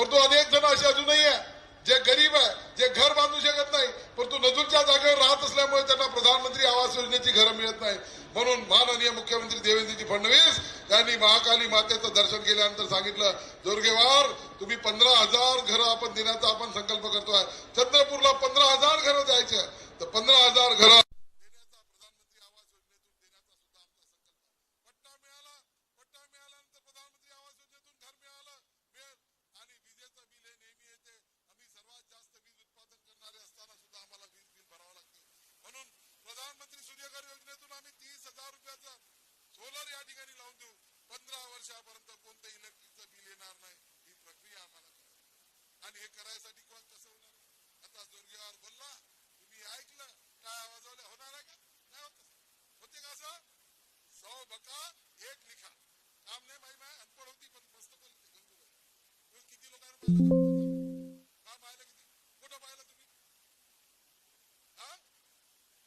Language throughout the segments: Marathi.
परंतु अनेक जण असे अजूनही आहे जे गरीब आहे जे घर बांधू शकत नाही परंतु नजूरच्या जागेवर राहत असल्यामुळे त्यांना प्रधानमंत्री आवास योजनेची घरं मिळत नाही. म्हणून माननीय मुख्यमंत्री देवेंद्रजी फडणवीस यांनी महाकाली मातेचं दर्शन केल्यानंतर सांगितलं जोरगेवार तुम्ही पंधरा हजार घरं आपण देण्याचा आपण संकल्प करतोय चंद्रपूरला पंधरा हजार घरं द्यायचे तर पंधरा हजार घरं देण्याचा प्रधानमंत्री आवास योजनेतून देण्याचा सुद्धा आमचा संकल्प पट्टा मिळाला पट्टा मिळाल्यानंतर प्रधानमंत्री आवास योजनेतून घर मिळालं मिळेल आणि विजेचं बिल हे नेहमी येते आम्ही सर्वात जास्त वीज उत्पादन करणारे असताना सुद्धा आम्हाला वीज बिल भरावं लागते म्हणून प्रधानमंत्री सूर्यघर योजनेतून आम्ही तीस हजार रुपयाचा सोलर या ठिकाणी लावून देऊ पंधरा वर्षापर्यंत कोणतं इलेक्ट्रिकचं बिल येणार नाही ही प्रक्रिया आम्हाला करायची आणि हे करायसाठी कोण कसं होणार आता जोरगेवार बोलला तुम्ही ऐकलं काय आवाजवले होणार आहे का नाही होत तसं. होते का सौ बका एक लिखा. काम नाही माही माय अनपड होती. पण मस्त बोलते गंगूबाई किती लोकांना का पाहिलं किती कुठं पाहिलं तुम्ही. हा?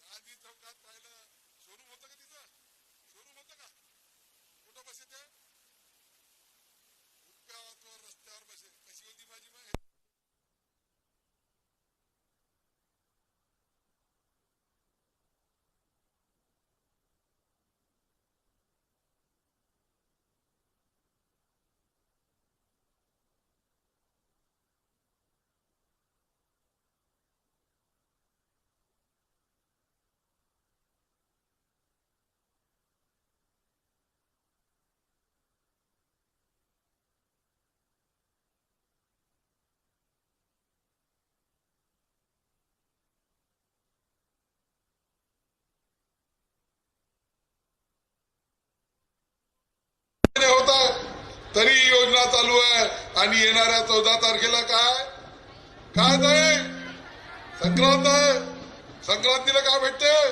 गांधी चौकात पाहिलं शोरूम होतं का तिचं शोरूम होतं का कुठं बसे ते फुटपाथवर रस्त्यावर बसे. कशी होती माझी माय महिने होत आहे तरी योजना चालू आहे. आणि येणाऱ्या चौदा तारखेला काय? काय आहे संक्रांत आहे. संक्रांतीला काय भेटते?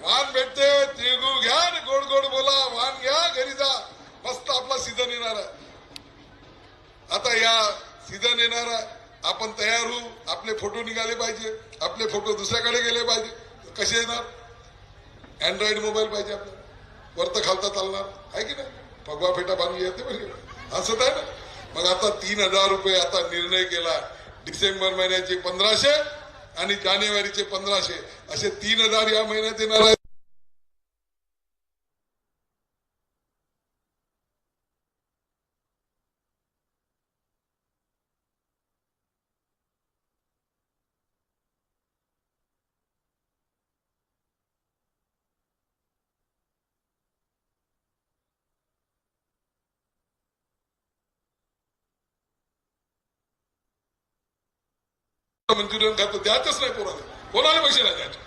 वाहन भेटते. तिळगुळ घ्या आणि गोड गोड बोला. वाहन घ्या घरी जा. मस्त आपला सीझन येणार आहे. आता या सीझन येणार आहे. आपण तयार होऊ. आपले फोटो निघाले पाहिजे. आपले फोटो दुसऱ्याकडे गेले पाहिजे. कसे येणार? अँड्रॉइड मोबाईल पाहिजे आपल्याला. वरत खालता चालणार. आहे की नाही? फगवा फेटा बांधली येते म्हणजे. असं आहे ना? मग आता तीन हजार रुपये आता निर्णय केला. डिसेंबर महिन्याचे पंधराशे आणि जानेवारीचे पंधराशे. असे तीन हजार या महिन्यात येणार आहे मंजुरी खातं द्यायचंच नाही कोणाला कोणाला पैसे नाही द्यायचे?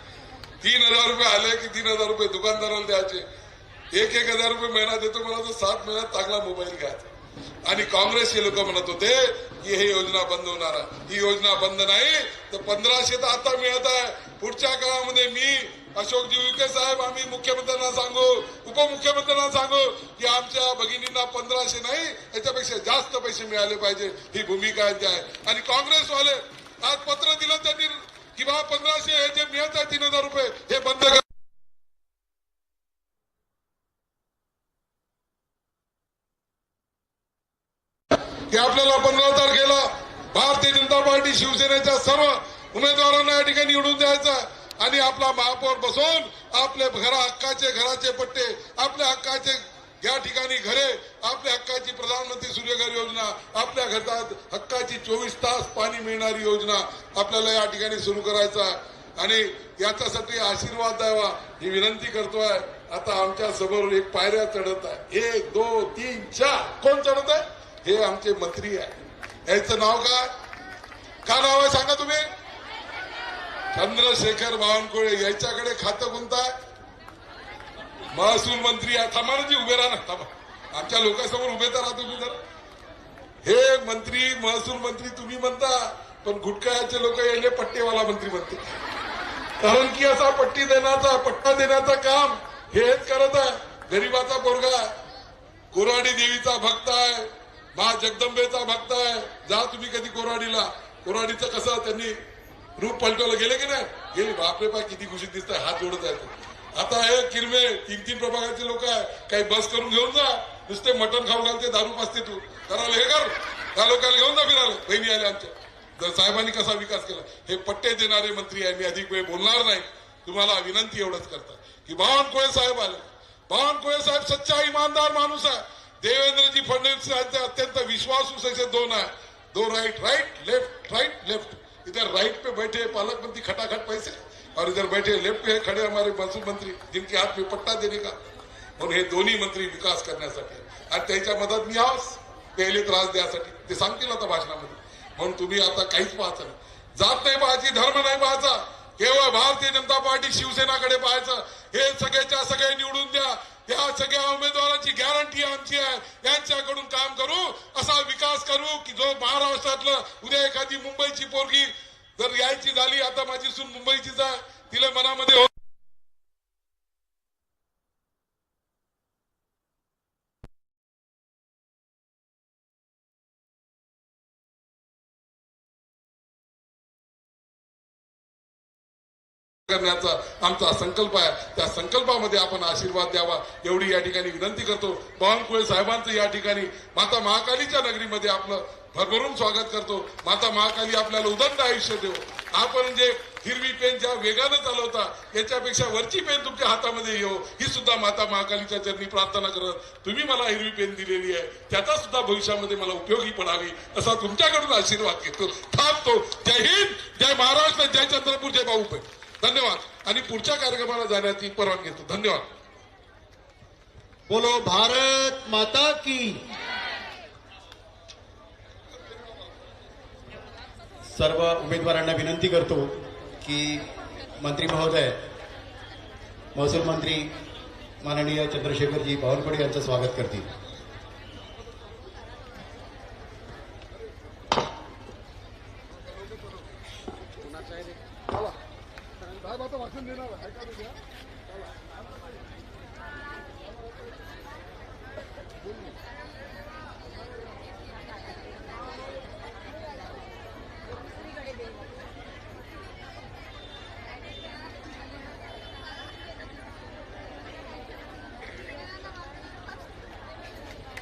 तीन हजार रुपये आले की तीन हजार रुपये दुकानदाराला द्यायचे. एक एक हजार रुपये महिना देतो मला तर सात महिन्यात चांगला मोबाईल घ्यायचा. आणि काँग्रेसचे लोक म्हणत होते की हे योजना बंद होणार आहे. ही योजना बंद नाही तर पंधराशे तर आता मिळत आहे. पुढच्या काळामध्ये मी अशोकजी उईके साहेब आम्ही मुख्यमंत्र्यांना सांगू उपमुख्यमंत्र्यांना सांगू की आमच्या भगिनींना पंधराशे नाही याच्यापेक्षा जास्त पैसे मिळाले पाहिजे. ही भूमिका आहे आणि काँग्रेसवाले आज पत्र दिलं त्यांनी की बा पंधराशे हे जे मिळत आहे तीन हजार रुपये हे बंद कर. की आपल्याला पंधरा तारखेला भारतीय जनता पार्टी शिवसेनेच्या सर्व उमेदवारांना या ठिकाणी निवडून द्यायचा आणि आपला महापौर बसवून आपले घरा हक्काचे घराचे पट्टे आपल्या हक्काचे या ठिकाणी घरे आपल्या हक्काची प्रधानमंत्री सूर्यघर योजना आपल्या घरात हक्काची चोवीस तास पाणी मिळणारी योजना आपल्याला या ठिकाणी सुरू करायचा आणि याच्यासाठी आशीर्वाद द्यावा ही विनंती करतोय. आता आमच्यासमोर एक पायऱ्या चढत आहे. एक दोन तीन चार. कोण चढत आहे? हे आमचे मंत्री आहे. याचं नाव काय? का नाव आहे सांगा तुम्ही? चंद्रशेखर बावनकुळे. यांच्याकडे खातं कोणतं आहे महसूल मंत्री आहे थांबा ना जी उभे राहा ना थांबा. आमच्या लोकांसमोर उभे तर राहा तुम्ही जर. हे मंत्री महसूल मंत्री तुम्ही म्हणता पण गुटखायाचे लोक यायले पट्टेवाला मंत्री म्हणते. कारण की असा पट्टी देण्याचा पट्टा देण्याचं काम हेच करत आहे. गरीबाचा पोरगा कोराडी देवीचा भक्त आहे. मा जगदंबेचा भक्त आहे. जा तुम्ही कधी कोराडीला. कोराडीचं कसं त्यांनी रूप पलटवलं गेले की नाही? गेली. बापरे पाय किती खुशीत दिसत हात जोडत आहे आता हे किरमे तीन तीन प्रभागाचे लोक आहे. काही बस करून घेऊन जा. नुसते मटण खाऊ घालते दारू पाचते तू. करायला हे कर. त्या लोकांना घेऊन जा फिरायला. बहिणी आल्या आमच्या. जर साहेबांनी कसा विकास केला. हे पट्टे देणारे मंत्री आहे. मी अधिक वेळ बोलणार नाही. तुम्हाला विनंती एवढंच करता. की बावनकुळे साहेब आले. बावनकुळे साहेब सच्चा इमानदार माणूस आहे. देवेंद्रजी फडणवीस यांचे अत्यंत विश्वासू ससे दोन आहे. दो right right left right left इधर राइट पे बैठे पालक मंत्री खटाखट पैसे. और इधर बैठे लेफ्ट पे खड़े हमारे महसूल मंत्री जिनके हाथ में पट्टा देने का। म्हणून हे दोन्ही मंत्री विकास करण्यासाठी आणि त्याच्या मदत मी आहोस पहिले त्रास द्यासाठी ते सांगतील आता भाषणामध्ये म्हणून तुम्ही आता काहीच पाहायचं नाही जात नाही पाहायची धर्म नाही पाहायचा केवळ भारतीय जनता पार्टी शिवसेनाकडे पाहायचं हे सगळ्याच्या सगळे निवडून द्या। त्या सगळ्या उमेदवारांची गॅरंटी आमची आहे। यांच्याकडून काम करू। असा विकास करू की जो महाराष्ट्रातलं उद्या एखादी मुंबईची पोरगी जर यायची झाली आता माझी सून मुंबईचीच आहे तिला मनामध्ये करण्याचा आमचा संकल्प आहे. त्या संकल्पामध्ये आपण आशीर्वाद द्यावा. एवढी या ठिकाणी विनंती करतो. बावनकुळे साहेबांचं या ठिकाणी माता महाकालीच्या नगरीमध्ये आपलं भरभरून स्वागत करतो. माता महाकाली आपल्याला उदंड आयुष्य देव. आपण जे हिरवी पेन ज्या वेगानं चालवता याच्यापेक्षा वरची पेन तुमच्या हातामध्ये येऊ ही सुद्धा माता महाकालीच्या चरणी प्रार्थना करत तुम्ही मला हिरवी पेन दिलेली आहे. त्याचा सुद्धा भविष्यामध्ये मला उपयोगी पडावी असा तुमच्याकडून आशीर्वाद घेतो. थांबतो. जय हिंद. जय महाराष्ट्र. जय चंद्रपूर. जय भाऊ धन्यवाद. आणि पुढच्या कार्यक्रमाला जाण्याची परवानगी घेतो धन्यवाद. बोलो भारत माता की. सर्व उमेदवारांना विनंती करतो की मंत्री महोदय महसूल मंत्री माननीय चंद्रशेखरजी बावनकुळे यांचं स्वागत करतील.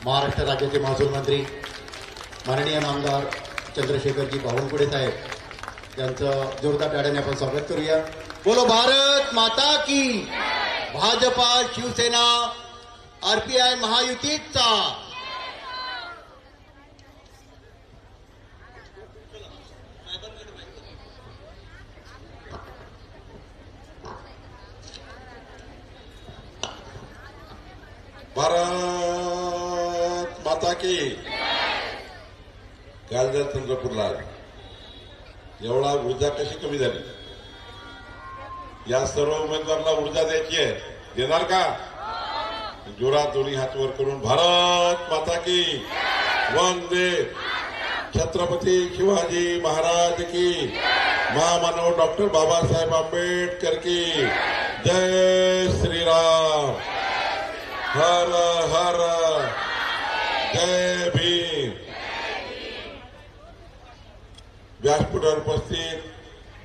महाराष्ट्र राज्याचे महसूल मंत्री माननीय नामदार चंद्रशेखरजी बावनकुळे साहेब यांचं जोरदार टाळ्याने आपण स्वागत करूया. बोलो भारत माता की। भाजपा शिवसेना आरपीआय महायुतीचा। भारत माता की। काल चंद्रपूरला एवढा ऊर्जा कशी कमी झाली? या सर्व उमेदवाराला ऊर्जा द्यायची आहे. देणार का? जोरात दोन्ही हात वर करून भारत माता की वंदे. छत्रपती शिवाजी महाराज की. महामानव डॉक्टर बाबासाहेब आंबेडकर की. जय श्रीराम. हर हर. जय भीम. व्यासपीठावर उपस्थित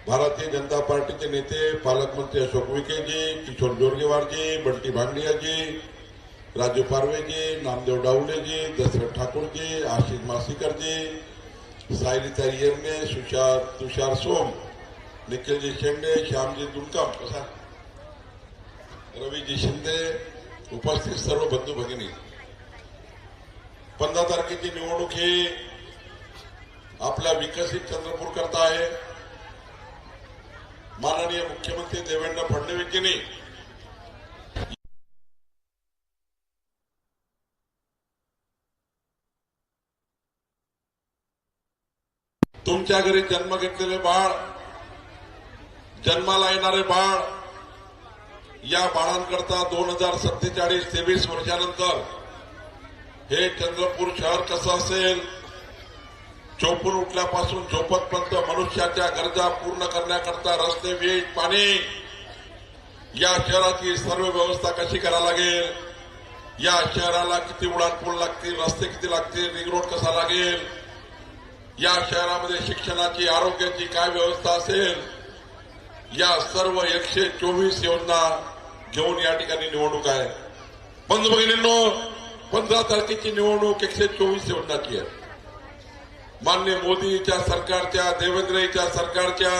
भारतीय जनता पार्टीचे नेते पालकमंत्री अशोक विखेजी किशोर जोरगेवारजी बंटी भांडियाजी राजू पारवेजी नामदेव डावलेजी दशरथ ठाकूरजी आशिष मासिकरजी सायलीता येरणे सुषार तुषार सोम निखिलजी शेंडे श्यामजी दुलकम कसा? रवीजी शिंदे उपस्थित सर्व बंधू भगिनी। पंधरा तारखेची निवडणूक ही आपल्या विकसित चंद्रपूर करता आहे. माननीय मुख्यमंत्री देवेंद्र फडणवीसजींनी तुमच्या घरी जन्म घेतलेले बाळ जन्माला येणारे बाळ या बाळांकरता दोन हजार सत्तेचाळीस तेवीस वर्षानंतर हे चंद्रपूर शहर कसं असेल? झोपून उठल्यापासून झोपतपर्यंत मनुष्याच्या गरजा पूर्ण करण्याकरता रस्ते वीज पाणी या शहराची सर्व व्यवस्था कशी करावी लागेल? या शहराला किती उडाणपूल लागतील? रस्ते किती लागतील? रिंग रोड कसा लागेल? या शहरामध्ये शिक्षणाची आरोग्याची काय व्यवस्था असेल? या सर्व एकशे चोवीस योजना घेऊन या ठिकाणी निवडणूक आहे. बंद भगिनींनो पंधरा तारखेची निवडणूक एकशे चोवीस योजनाची आहे. मान्य मोदीच्या सरकारच्या देवेंद्रच्या सरकारच्या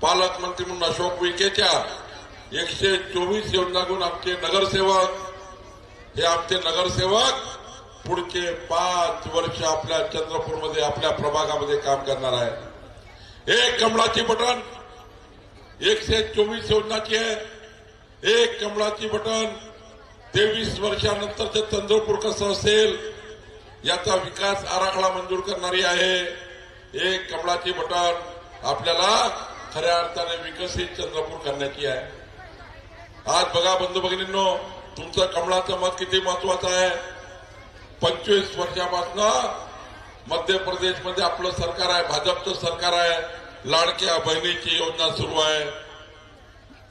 पालकमंत्री म्हणून अशोक विखेच्या एकशे चोवीस योजनातून आमचे नगरसेवक हे आमचे नगरसेवक पुढचे पाच वर्ष आपल्या चंद्रपूरमध्ये आपल्या प्रभागामध्ये काम करणार आहे एक कमळाची बटन एकशे चोवीस योजनाची आहे. एक कमळाची बटन तेवीस वर्षानंतरचं चंद्रपूर कसं असेल याचा विकास आराखडा मंजूर करणारी आहे. एक कमळाची बटन आपल्याला खऱ्या अर्थाने विकसित चंद्रपूर करण्याची आहे. आज बघा बंधू भगिनींनो तुमचं कमळाचं मत किती महत्वाचं आहे? पंचवीस वर्षापासून मध्य प्रदेशमध्ये आपलं सरकार आहे भाजपचं सरकार आहे लाडक्या बहिणीची योजना सुरू आहे.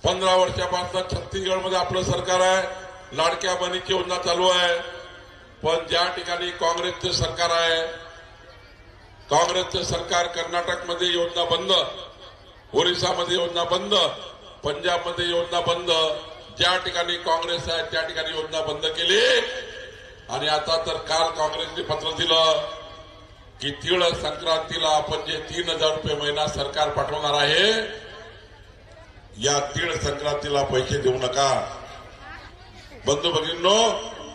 पंधरा वर्षापासून छत्तीसगडमध्ये आपलं सरकार आहे लाडक्या बहिणीची योजना चालू आहे. पण ज्या ठिकाणी काँग्रेसचं सरकार आहे काँग्रेसचं सरकार कर्नाटकमध्ये योजना बंद ओरिसामध्ये योजना बंद पंजाबमध्ये योजना बंद ज्या ठिकाणी काँग्रेस आहे त्या ठिकाणी योजना बंद केली. आणि आता तर काल काँग्रेसने पत्र दिलं की तीळ संक्रांतीला आपण जे तीन हजार रुपये महिना सरकार पाठवणार आहे या तीळ संक्रांतीला पैसे देऊ नका. बंधू भगिनींनो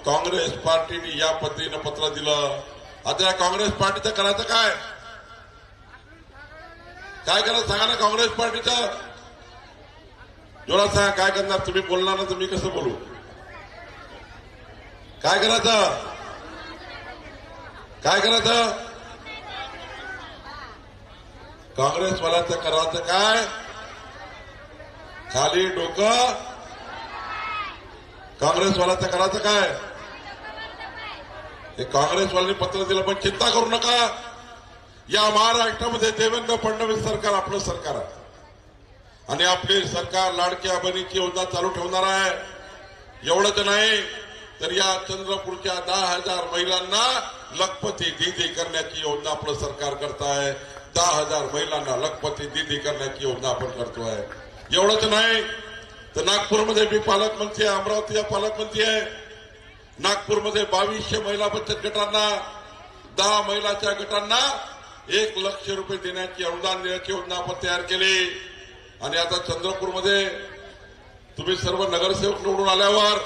काँग्रेस पार्टीने या पद्धतीनं पत्र दिलं. आता या काँग्रेस पार्टीचं करायचं काय? काय करायचं सांगा ना काँग्रेस पार्टीचं? जोरात सांगा काय करणार? तुम्ही बोलणार ना तुम्ही कसं बोलू? काय करायचं? काय करायचं? काँग्रेसवाल्याचं करायचं काय? खाली डोकं. काँग्रेसवाल्याचं करायचं काय? हे काँग्रेसवाल्यांनी पत्र दिलं पण चिंता करू नका. या महाराष्ट्रामध्ये देवेंद्र फडणवीस सरकार आपलं सरकार आहे. आणि आपले सरकार लाडक्या बहिणीची योजना चालू ठेवणार आहे. एवढंच नाही तर या चंद्रपूरच्या दहा हजार महिलांना लखपती दिदी करण्याची योजना आपलं सरकार करत आहे दहा हजार महिलांना लखपती दिदी करण्याची योजना आपण करतो आहे एवढंच नाही तर नागपूरमध्ये मी पालकमंत्री आहे अमरावतीचा पालकमंत्री आहे. नागपूरमध्ये बावीसशे महिला बचत गटांना दहा महिलाच्या गटांना एक लक्ष रुपये देण्याची अनुदान देण्याची योजना आपण तयार केली. आणि आता चंद्रपूरमध्ये तुम्ही सर्व नगरसेवक निवडून आल्यावर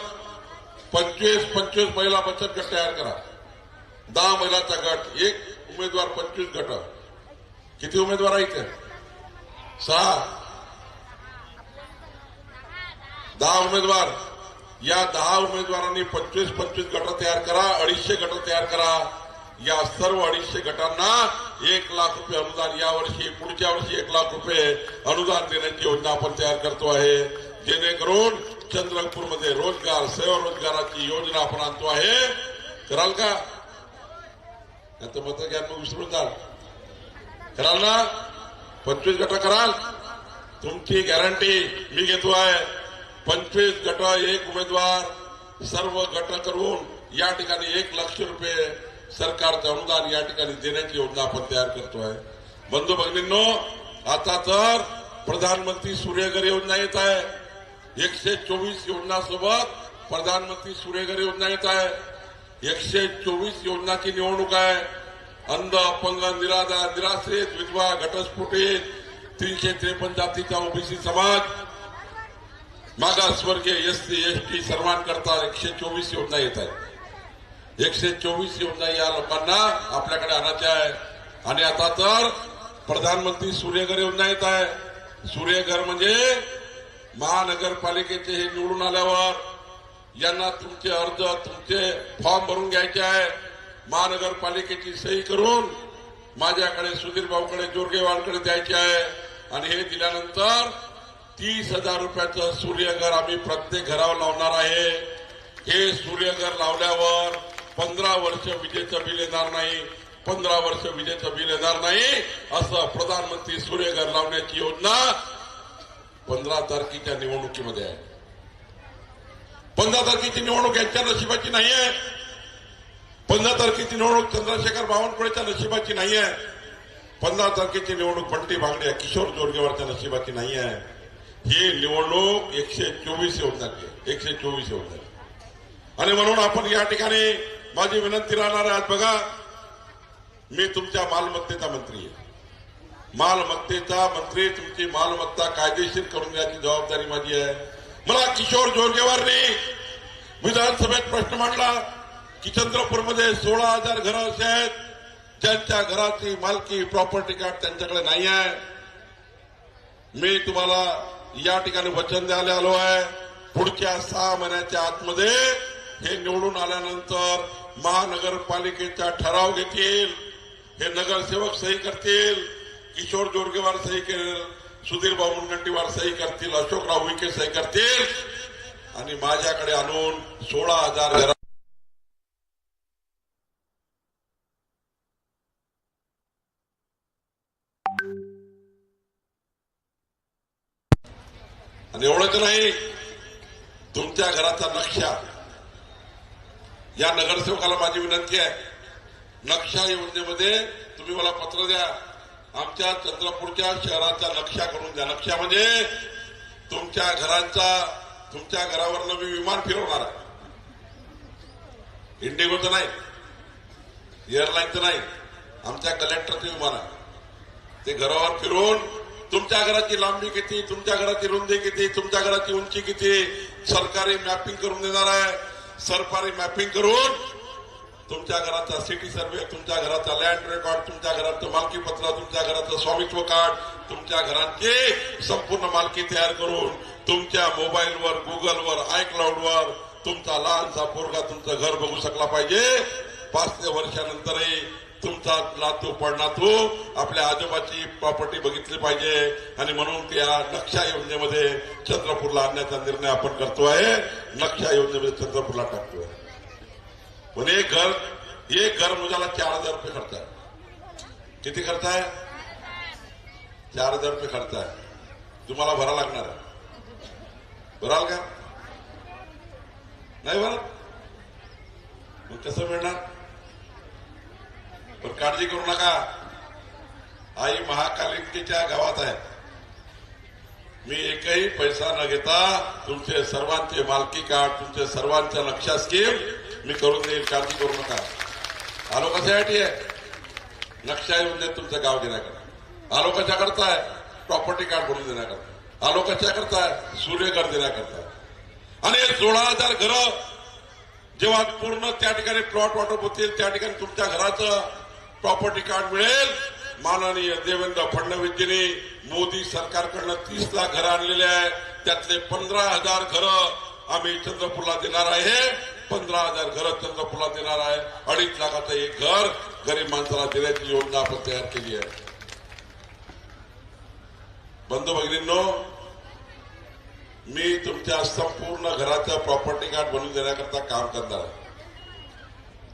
पंचवीस पंचवीस महिला बचत गट तयार करा. दहा महिलाचा गट एक उमेदवार पंचवीस गट. किती उमेदवार आहे इथे सहा. दहा उमेदवार. या दहा उमेदवारांनी पंचवीस पंचवीस गट तयार करा अडीचशे गट तयार करा. या सर्व अडीचशे गटांना एक लाख रुपये अनुदान यावर्षी पुढच्या वर्षी एक लाख रुपये अनुदान देण्याची योजना आपण तयार करतो आहे. जेणेकरून चंद्रपूरमध्ये रोजगार स्वयंरोजगाराची योजना आपण आणतो आहे. कराल का? नंतर मत घ्या मग विसरून जाल. कराल ना? पंचवीस गट कराल. तुमची गॅरंटी मी घेतो आहे. पंचवीस गट एक उमेदवार सर्व गट करून या ठिकाणी एक लक्ष रुपये सरकारचं अनुदान या ठिकाणी देण्याची योजना आपण तयार करतो आहे बंधू भगिनींनो आता तर प्रधानमंत्री सूर्यघर योजना येत आहे. एकशे चोवीस योजनासोबत प्रधानमंत्री सूर्यघर योजना येत आहे. एकशे चोवीस योजनाची निवडणूक आहे. अंध अपंग निराधार निराश्रित विधवा घटस्फोटित तीनशे त्रेपन्न जातीचा ओबीसी समाज मागासवर्गीय एस सी एस टी सर्वांकरता एकशे चोवीस योजना येत आहेत. एकशे चोवीस योजना या लोकांना आपल्याकडे आणायच्या आहे. आणि आता तर प्रधानमंत्री सूर्यघर योजना येत आहे. सूर्यघर म्हणजे महानगरपालिकेचे हे निवडून आल्यावर यांना तुमचे अर्ज तुमचे फॉर्म भरून घ्यायचे आहे. महानगरपालिकेची सही करून माझ्याकडे सुधीर भाऊकडे जोरगेवाडकडे द्यायचे आहे. आणि हे दिल्यानंतर तीस हजार रुपयाचं सूर्यघर आम्ही प्रत्येक घरावर लावणार आहे. हे सूर्यघर लावल्यावर पंधरा वर्ष विजेचं बिल येणार नाही पंधरा वर्ष विजेचं बिल येणार नाही असं प्रधानमंत्री सूर्यघर लावण्याची योजना पंधरा तारखेच्या निवडणुकीमध्ये आहे. पंधरा तारखेची निवडणूक यांच्या नशिबाची नाही आहे. पंधरा तारखेची निवडणूक चंद्रशेखर बावनकुळेच्या नशिबाची नाही आहे. पंधरा तारखेची निवडणूक पंटी बांगडे किशोर जोरगेवारच्या नशिबाची नाही आहे. ही निवडणूक एकशे चोवीस येऊन आहे. एकशे चोवीस योजना आणि म्हणून आपण या ठिकाणी माझी विनंती राहणार आहे आज बघा मी तुमच्या मालमत्तेचा मंत्री आहे. मालमत्तेचा मंत्री तुमची मालमत्ता कायदेशीर करून देण्याची जबाबदारी माझी आहे. मला किशोर जोरगेवारने विधानसभेत प्रश्न मांडला की चंद्रपूरमध्ये सोळा हजार घरं असे आहेत ज्यांच्या घराची मालकी प्रॉपर्टी कार्ड त्यांच्याकडे नाही आहे. मी तुम्हाला या ठिकाणी वचन द्यायला आलो आहे. पुढच्या सहा महिन्याच्या आतमध्ये हे निवडून आल्यानंतर महानगरपालिकेचा ठराव घेतील. हे नगरसेवक सही करतील. किशोर जोरगेवार सही करेल सुधीर भाऊ मुनगंटीवार सही करतील. अशोकराव विखे सही करतील. आणि माझ्याकडे आणून सोळा हजार आणि एवढंच नाही. तुमच्या घराचा नक्षा. या नगरसेवकाला माझी विनंती आहे. नक्षा योजनेमध्ये तुम्ही मला पत्र द्या. आमच्या चंद्रपूरच्या शहराचा नक्षा करून द्या. नक्षा म्हणजे तुमच्या घरांचा तुमच्या घरावरनं मी विमान फिरवणार आहे. इंडिगोचं नाही. एअरलाईनचं नाही. आमच्या कलेक्टरचं विमान आहे. ते घरावर फिरून तुमच्या घराची लांबी किती? तुमच्या घराची रुंदी किती? तुमच्या घराची उंची किती? सरकारी मॅपिंग करून देणार आहे. सरकारी मॅपिंग करून तुमच्या घराचा सिटी सर्वे तुमच्या घराचा लँड रेकॉर्ड तुमच्या घराचं मालकीपत्र तुमच्या घराचं स्वामित्व कार्ड तुमच्या घरांची संपूर्ण मालकी तयार करून तुमच्या मोबाईलवर गुगलवर आयक्लाउडवर तुमचा लहानसा पोरगा तुमचं घर बघू शकला पाहिजे. पाच ते वर्षानंतरही तुमचा नातू पडनातू आपल्या आजोबाची प्रॉपर्टी बघितली पाहिजे. आणि म्हणून त्या नक्षा योजनेमध्ये चंद्रपूरला आणण्याचा निर्णय आपण करतो आहे नक्षा योजनेमध्ये चंद्रपूरला टाकतोय. पण एक घर एक घर मुलाला चार हजार रुपये खर्च आहे. किती खर्च आहे? चार हजार रुपये खर्च आहे. तुम्हाला भरा लागणार आहे. भराल का? नाही भरत? मग कसं मिळणार? पण काळजी करू नका. आई महाकालिकेच्या गावात आहे. मी एकही पैसा न घेता तुमचे सर्वांचे मालकी कार्ड तुमचे सर्वांच्या लक्षात स्कीम मी करून देईल. काळजी करू नका. आलो कशासाठी आहे? नक्षा देत तुमचं गाव घेण्याकरता आलो कशा करताय प्रॉपर्टी कार्ड बनवून देण्याकरता. आलो कशा करताय सूर्यघर देण्याकरता. आणि हे सोळा हजार घरं जेव्हा पूर्ण त्या ठिकाणी प्लॉट वाटप होतील त्या ठिकाणी तुमच्या घराचं प्रॉपर्टी कार्ड मिळेल. माननीय देवेंद्र फडणवीसजींनी मोदी सरकारकडनं तीस लाख घरं आणलेले आहे. त्यातले पंधरा हजार घरं आम्ही चंद्रपूरला देणार आहे. पंधरा हजार घरं चंद्रपूरला देणार आहे. अडीच लाखाचं एक घर गरीब माणसाला देण्याची योजना आपण तयार केली आहे. बंधू भगिनींनो मी तुमच्या संपूर्ण घराचं प्रॉपर्टी कार्ड बनवून देण्याकरता काम करणार आहे.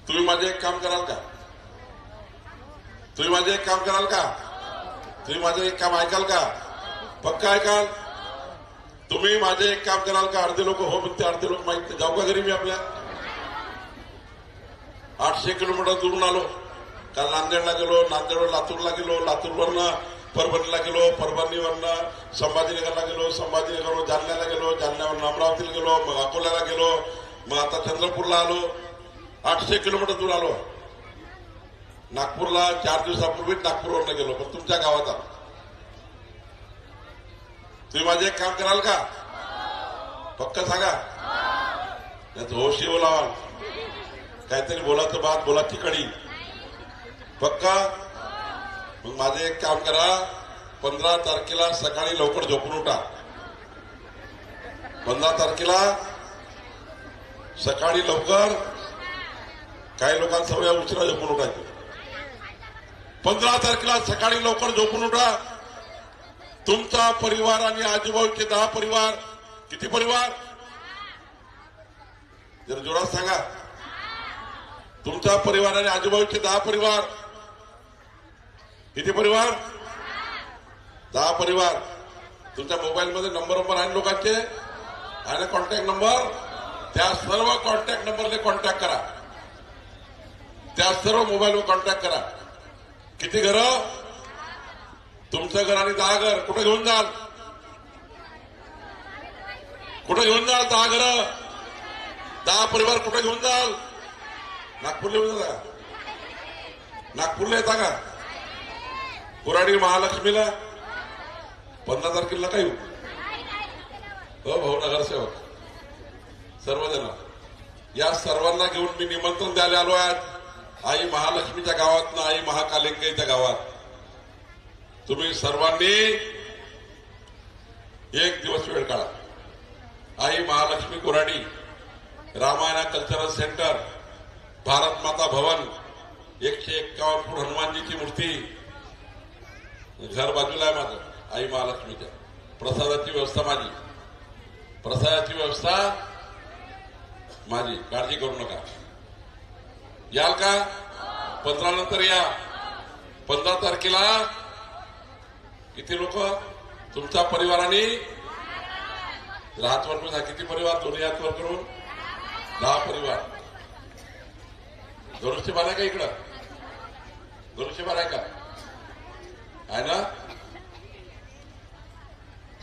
तुम्ही माझे एक काम कराल का? तुम्ही माझे एक काम कराल का? तुम्ही माझे एक काम ऐकाल का? पक्का ऐकाल? तुम्ही माझे एक काम कराल का? अर्धे लोक हो म्हणते अर्धे लोक माहीत नाही. जाऊ का घरी मी आपल्या? आठशे किलोमीटर दुरून आलो. काल नांदेडला गेलो नांदेडवर लातूरला गेलो लातूरवरनं परभणीला गेलो परभणीवरनं संभाजीनगरला गेलो संभाजीनगरवर जालन्याला गेलो जालन्यावरनं अमरावतीला गेलो मग अकोल्याला गेलो मग आता चंद्रपूरला आलो. आठशे किलोमीटर दूर आलो. नागपूरला चार दिवसापूर्वी नागपूरवरनं गेलो पण तुमच्या गावात आलो. तुम्ही माझे एक काम कराल का? पक्क सांगा. त्याचं होशी बोलावाल काहीतरी बोलाचं बात बोलाची कडी पक्का? मग माझे एक काम करा पंधरा तारखेला सकाळी लवकर झोपून उठा. पंधरा तारखेला सकाळी लवकर काही लोकांचा सवय उशिरा झोपून उठायचं. पंधरा तारखेला सकाळी लवकर झोपून उठा. तुमचा परिवार आणि आजूबाजूचे दहा परिवार. किती परिवार? जर जोरात सांगा. तुमचा परिवार आणि आजूबाजूचे दहा परिवार. किती परिवार? दहा परिवार. तुमच्या मोबाईलमध्ये नंबर नंबर आहे लोकांचे. आणि कॉन्टॅक्ट नंबर त्या सर्व कॉन्टॅक्ट नंबरने कॉन्टॅक्ट करा. त्या सर्व मोबाईलवर कॉन्टॅक्ट करा. किती घर? तुमचं घर आणि दहा घर. कुठं घेऊन जाल? कुठं घेऊन जाल दहा घर? दहा परिवार कुठं घेऊन जाल? नागपूरला घेऊन जा. नागपूरला येता का? कुराडी महालक्ष्मीला? पंधरा तारखेला काय येऊ हो भाऊ नगरसेवक. सर्वजण. या सर्वांना घेऊन मी निमंत्रण द्यायला आलो आहे. आई महालक्ष्मीच्या गावात ना आई महाकालिंगच्या गावात. तुम्ही सर्वांनी एक दिवस वेळ काढा. आई महालक्ष्मी कोराडी रामायणा कल्चरल सेंटर भारत माता भवन एकशे एक्कावन्न फूट हनुमानजीची मूर्ती. घर बाजूला आहे माझं आई महालक्ष्मीच्या. प्रसादाची व्यवस्था माझी. प्रसादाची व्यवस्था माझी. काळजी करू नका. याल का? पंधरा नंतर या. पंधरा तारखेला किती लोक? तुमच्या परिवाराने? हात वर करून किती परिवार? दोन्ही हात वर करून? दहा परिवार. धनुष्यबाण आहे का इकडं? धनुष्यबाण आहे का? आहे ना?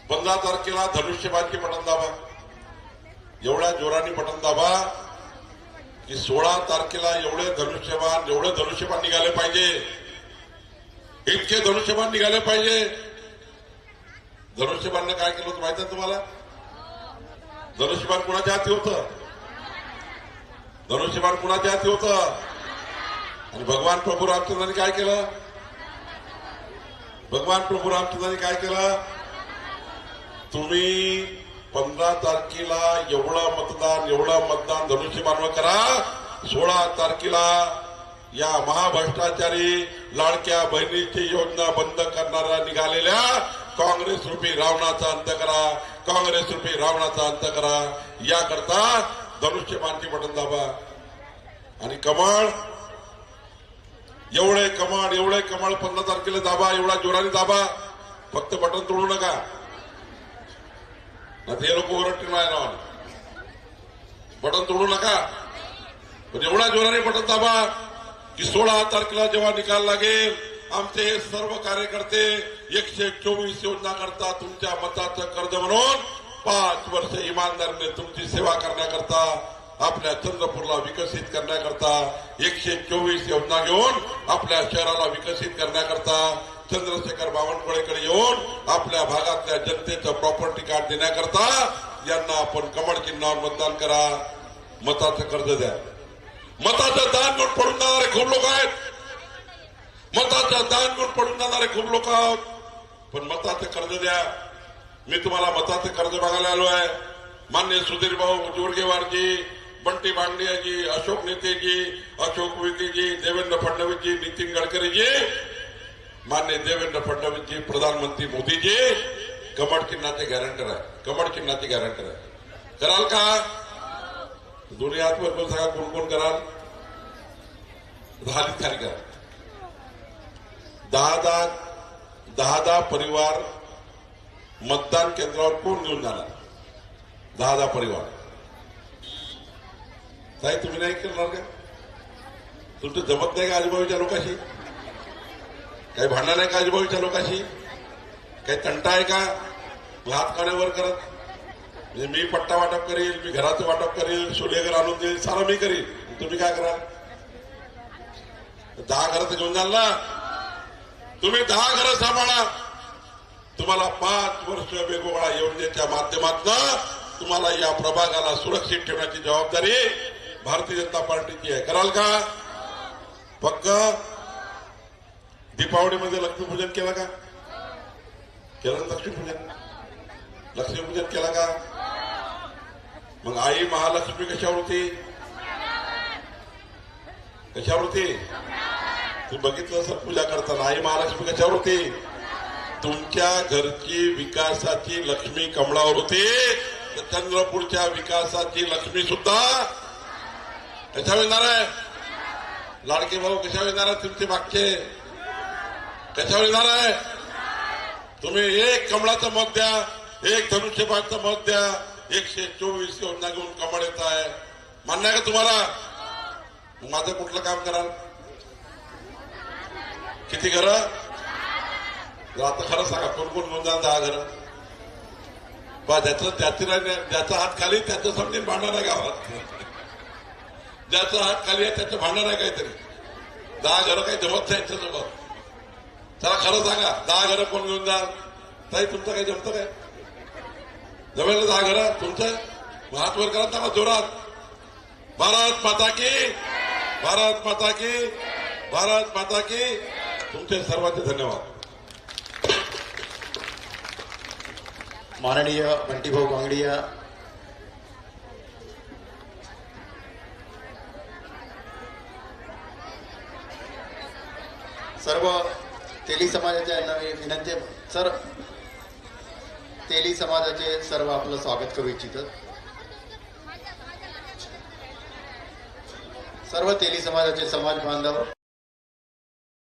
पंधरा तारखेला धनुष्यबाणची पटन दाबा. एवढ्या जोराने पटन दाबा. की सोळा तारखेला एवढे धनुष्यबाण एवढे धनुष्यबाण निघाले पाहिजे. इतके धनुष्यबाण निघाले पाहिजे. धनुष्यबाणनं काय केलं होतं माहिती तुम्हाला? धनुष्यबाण कुणाच्या हाती होतं? धनुष्यबाण कुणाच्या हाती होतं? आणि भगवान प्रभू रामचंद्रांनी काय केलं? भगवान प्रभू रामचंद्रांनी काय केलं? तुम्ही पंधरा तारखेला एवढं मतदान एवढं मतदान धनुष्यबाणवर करा. सोळा तारखेला या महाभ्रष्टाचारी लाडक्या बहिणीची योजना बंद करणाऱ्या निघालेल्या काँग्रेस रुपी रावणाचा अंत करा. काँग्रेस रुपी रावणाचा अंत करा. याकरता धनुष्यबाणची बटन दाबा. आणि कमळ एवढे कमळ एवढे कमळ पंधरा तारखेला दाबा एवढा जोराने दाबा. फक्त बटन तोडू नका. ना ते लोक ओरडतील माझ्या नावाने. बटन तोडू नका. पण एवढा जोराने बटन दाबा की सोळा तारखेला जेव्हा निकाल लागेल आमचे हे सर्व कार्यकर्ते एकशे चोवीस योजना करता तुमच्या मताचं कर्ज म्हणून पाच वर्ष इमानदारीने तुमची सेवा करण्याकरता आपल्या चंद्रपूरला विकसित करण्याकरता एकशे चोवीस योजना घेऊन आपल्या शहराला विकसित करण्याकरता चंद्रशेखर बावनकुळेकडे येऊन आपल्या भागातल्या जनतेचं प्रॉपर्टी कार्ड देण्याकरता यांना आपण कमळ चिन्हावर मतदान करा. मताचं कर्ज द्या. मताचं दान म्हणून पडून जाणारे खूप लोक आहेत. मताचं दान म्हणून पडून जाणारे खूप लोक आहोत. पण मताचं कर्ज द्या. मी तुम्हाला मताचं कर्ज बघायला आलो आहे. मान्य सुधीर भाऊ जोडगेवारजी बंटी भांडियाजी अशोक नेतेजी अशोक विकेजी देवेंद्र फडणवीसजी नितीन गडकरीजी मान्य देवेंद्र फडणवीसजी प्रधानमंत्री मोदीजी कमळ चिन्हाचे गॅरंटर आहे. कमळ चिन्हाचे गॅरंटर आहे. कराल का? दोन्ही हात वर सांगा कोण कोण कराल? दहा खाली करा दहा दहा दहा दहा परिवार मतदान केंद्रावर कोण घेऊन जाणार दहा दहा परिवार. साहेब तुम्ही नाही करणार का? तुमचं जमत नाही का आजूबाजूच्या लोकांशी? काही भांडण आहे का आजूबाजूच्या लोकांशी? काही तंटा आहे का? लात हात काढ्यावर करत. म्हणजे मी पट्टा वाटप करील मी घराचं वाटप करील सूर्यघर आणून देईल सारं मी करील. तुम्ही काय करा? दहा घराचं घेऊन जाल ना. तुम्ही दहा घरं सांभाळा. तुम्हाला पाच वर्ष वेगवेगळ्या योजनेच्या माध्यमातून तुम्हाला या प्रभागाला सुरक्षित ठेवण्याची जबाबदारी भारतीय जनता पार्टीची आहे. कराल का? फक्त दीपावलीमध्ये लक्ष्मीपूजन केलं का? केलं लक्ष्मीपूजन? लक्ष्मीपूजन केलं का? मग आई महालक्ष्मी कशावर होती? कशावर होती? तू बघितलं सर पूजा करताना आई महालक्ष्मी कशावर होती? तुमच्या घरची विकासाची लक्ष्मी कमळावर होती. तर चंद्रपूरच्या विकासाची लक्ष्मी सुद्धा कशावर येणार आहे? लाडके भाऊ कशावर येणार आहे तुमचे मागचे? त्याच्यावर येणार आहे तुम्ही एक कमळाचं मत द्या एक धनुष्यबाचं मत द्या एकशे चोवीस योजना घेऊन कमळ येत आहे. मान्य आहे का तुम्हाला? माझं कुठलं काम कराल? किती घर? आता खरं सांगा कोण कोण घेऊन जाल दहा घर? बा ज्याचं त्याची ज्याचा हात खाली त्याचं समजेल भांडण आहे गावात. ज्याचा हात खाली आहे त्याचं भांडण आहे काहीतरी. दहा घरं काही जमत नाही यांच्यासोबत त्याला खरं सांगा दहा घरं कोण घेऊन जा ताई तुमचं काही जमतं काय? जमेल दहा घरं? तुमचं? हात वर करा सांगा जोरात. भारत माता की भारत माता की भारत माता की. तुमचे सर्वांचे धन्यवाद. माननीय बंटीभाऊ बांगडिया सर्व तेली समाजाच्या यांना मी विनंती सर तेली समाजाचे सर्व आपलं स्वागत करू इच्छितात सर्व तेली समाजाचे समाज बांधव